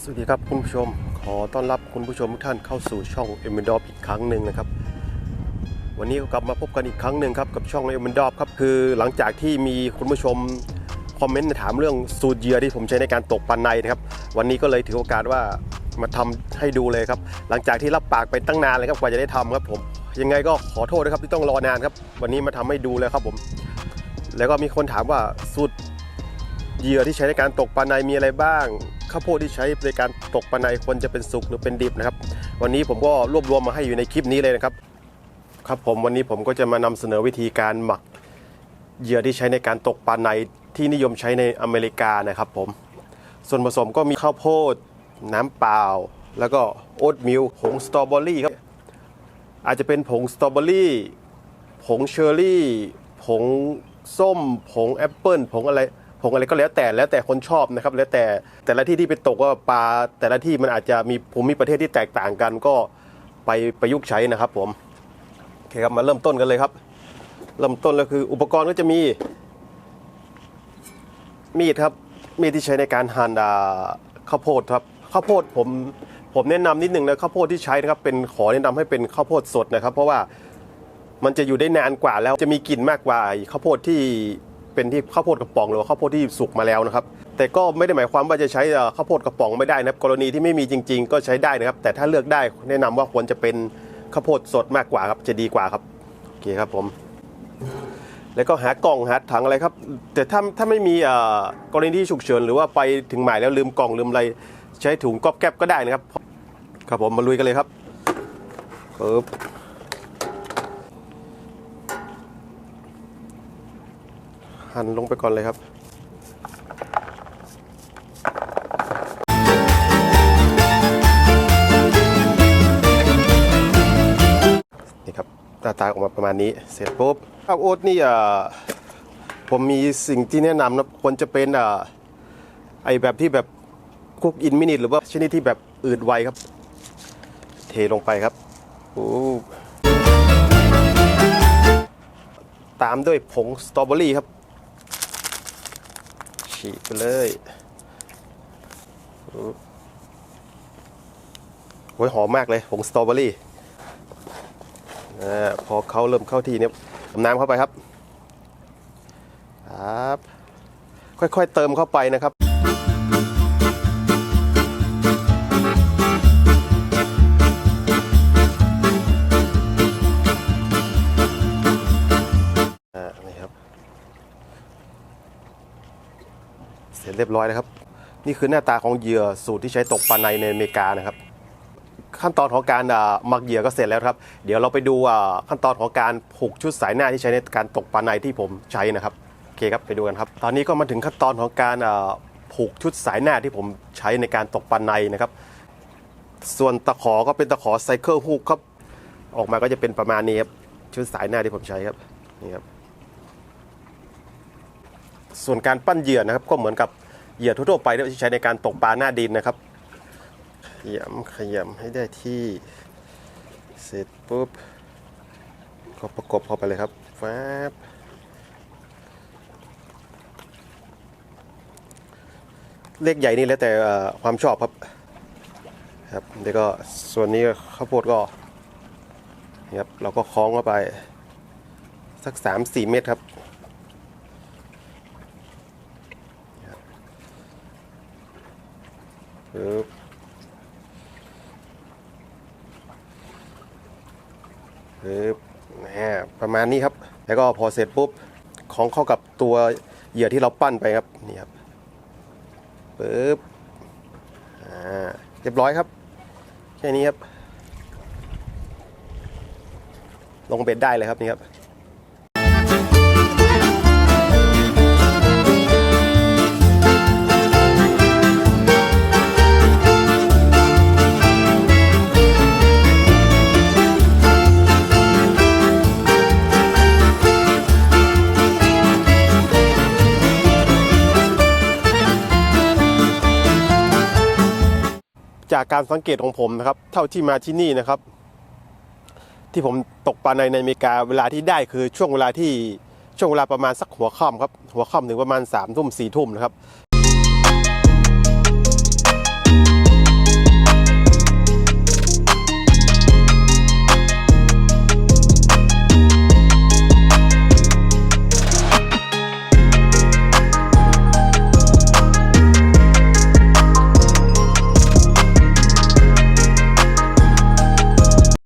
สวัสดีครับคุณผู้ชม ขอต้อนรับคุณผู้ชมทุกท่านเข้าสู่ช่องเอ d มดออีกครั้งหนึ่งนะครับ วันนี้ก็กลับมาพบกันอีกครั้งหนึ่งครับกับช่องเอ d มดอครับคือหลังจากที่มีคุณผู้ชมคอมเมนต์ถามเรื่องสูตรเหยื่อที่ผมใช้ในการตกปลาในนะครับ วันนี้ก็เลยถือโอกาสว่ามาทำให้ดูเลยครับ หลังจากที่รับปากไปตั้งนานเลยครับกว่าจะได้ทำครับผม ยังไงก็ขอโทษนะครับที่ต้องรอนานครับ วันนี้มาทำให้ดูเลยครับผม แล้วก็มีคนถามว่าสูตรเหยื่อที่ใช้ในการตกปลาในมีอะไรบ้าง ข้าวโพดที่ใช้ในการตกปลาในควรจะเป็นสุกหรือเป็นดิบนะครับ วันนี้ผมก็รวบรวมมาให้อยู่ในคลิปนี้เลยนะครับ ครับผมวันนี้ผมก็จะมานำเสนอวิธีการหมักเหยื่อที่ใช้ในการตกปลาในที่นิยมใช้ในอเมริกานะครับผม ส่วนผสมก็มีข้าวโพด น้ำเปล่า แล้วก็โอ๊ตมิลผงสตรอเบอรี่ครับ อาจจะเป็นผงสตรอเบอรี่ ผงเชอร์รี่ ผงส้ม ผงแอปเปิลผงอะไร งอะไรก็แล้วแต่แล้วแต่คนชอบนะครับแล้วแต่แต่ละที่ที่ไปตกก็ปลาแต่ละที่มันอาจจะมีภูมิประเทศที่แตกต่างกันก็ไปประยุกต์ใช้นะครับผมโอเคครับมาเริ่มต้นกันเลยครับ เริ่มต้นก็คืออุปกรณ์ก็จะมี มีดครับมีดที่ใช้ในการหั่นอ่าข้าวโพดครับข้าวโพดผมผมแนะนำนิดนึงนะข้าวโพดที่ใช้นะครับเป็นขอแนะนำให้เป็นข้าวโพดสดนะครับ เพราะว่ามันจะอยู่ได้นานกว่าแล้วจะมีกลิ่นมากกว่าข้าวโพดที่ เป็นที่ข้าวโพดกระป๋องหรือว่าข้าวโพดที่สุกมาแล้วนะครับ แต่ก็ไม่ได้หมายความว่าจะใช้ข้าวโพดกระป๋องไม่ได้นะครับ กรณีที่ไม่มีจริง ๆ ก็ใช้ได้นะครับ แต่ถ้าเลือกได้แนะนำว่าควรจะเป็นข้าวโพดสดมากกว่าครับจะดีกว่าครับโอเคครับผม แล้วก็หากล่องหาถังอะไรครับ แต่ถ้าถ้าไม่มีกรณีที่ฉุกเฉินหรือว่าไปถึงหมายแล้วลืมกล่องลืมอะไรใช้ถุงก๊อบแก๊บก็ได้นะครับ ครับผมมาลุยกันเลยครับปึ๊บ หั่นลงไปก่อนเลยครับ นี่ครับหน้าตาออกมาประมาณนี้เสร็จปุ๊บข้าวโอ๊ตนี่อะผมมีสิ่งที่แนะนำนะควรจะเป็นอะไอแบบที่แบบคุกอินมินิทหรือว่าชนิดที่แบบอืดไวครับ เทลงไปครับโอ้ตามด้วยผงสตรอเบอรี่ครับ ฉีกไปเลยโอ้ยหอมมากเลยผงสตรอเบอรี่พอเขาเริ่มเข้าที่เนี่ยน้ำเข้าไปครับ ครับ ค่อยๆเติมเข้าไปนะครับ เรียบร้อยนะครับ นี่คือหน้าตาของเหยื่อสูตรที่ใช้ตกปลาในในอเมริกานะครับ ขั้นตอนของการหมักเหยื่อก็เสร็จแล้วครับ เดี๋ยวเราไปดูอ่าขั้นตอนของการผูกชุดสายหน้าที่ใช้ในการตกปลาในที่ผมใช้นะครับโอเคครับไปดูกันครับ ตอนนี้ก็มาถึงขั้นตอนของการผูกชุดสายหน้าที่ผมใช้ในการตกปลาในนะครับ ส่วนตะขอก็เป็นตะขอไซเคิลฮูกครับออกมาก็จะเป็นประมาณนี้ครับชุดสายหน้าที่ผมใช้ครับนี่ครับส่วนการปั้นเหยื่อนะครับก็เหมือนกับ เหยื่อทั่วๆไปที่ใช้ในการตกปลาหน้าดินนะครับขยำขยำให้ได้ที่ เสร็จปุ๊บก็ประกบเข้าไปเลยครับแฟบเลขใหญ่นี่แล้วแต่ความชอบครับครับแล้วก็ส่วนนี้ข้าวโพดก็นะครับเราก็คล้องเข้าไป สัก 3-4 เมตรครับ ปึ๊บปึ๊บนะประมาณนี้ครับ แล้วก็พอเสร็จปุ๊บของเข้ากับตัวเหยื่อที่เราปั้นไปครับนี่ครับปึ๊บอ่าเรียบร้อยครับแค่นี้ครับ ลงเบ็ดได้เลยครับนี่ครับ จากการสังเกตของผมนะครับ เท่าที่มาที่นี่นะครับ ที่ผมตกปลาในในอเมริกาเวลาที่ได้คือช่วงเวลาที่ช่วงเวลาประมาณสักหัวค่ำครับหัวค่ำถึงประมาณ3ามทุ่มสี่ทุ่มนะครับ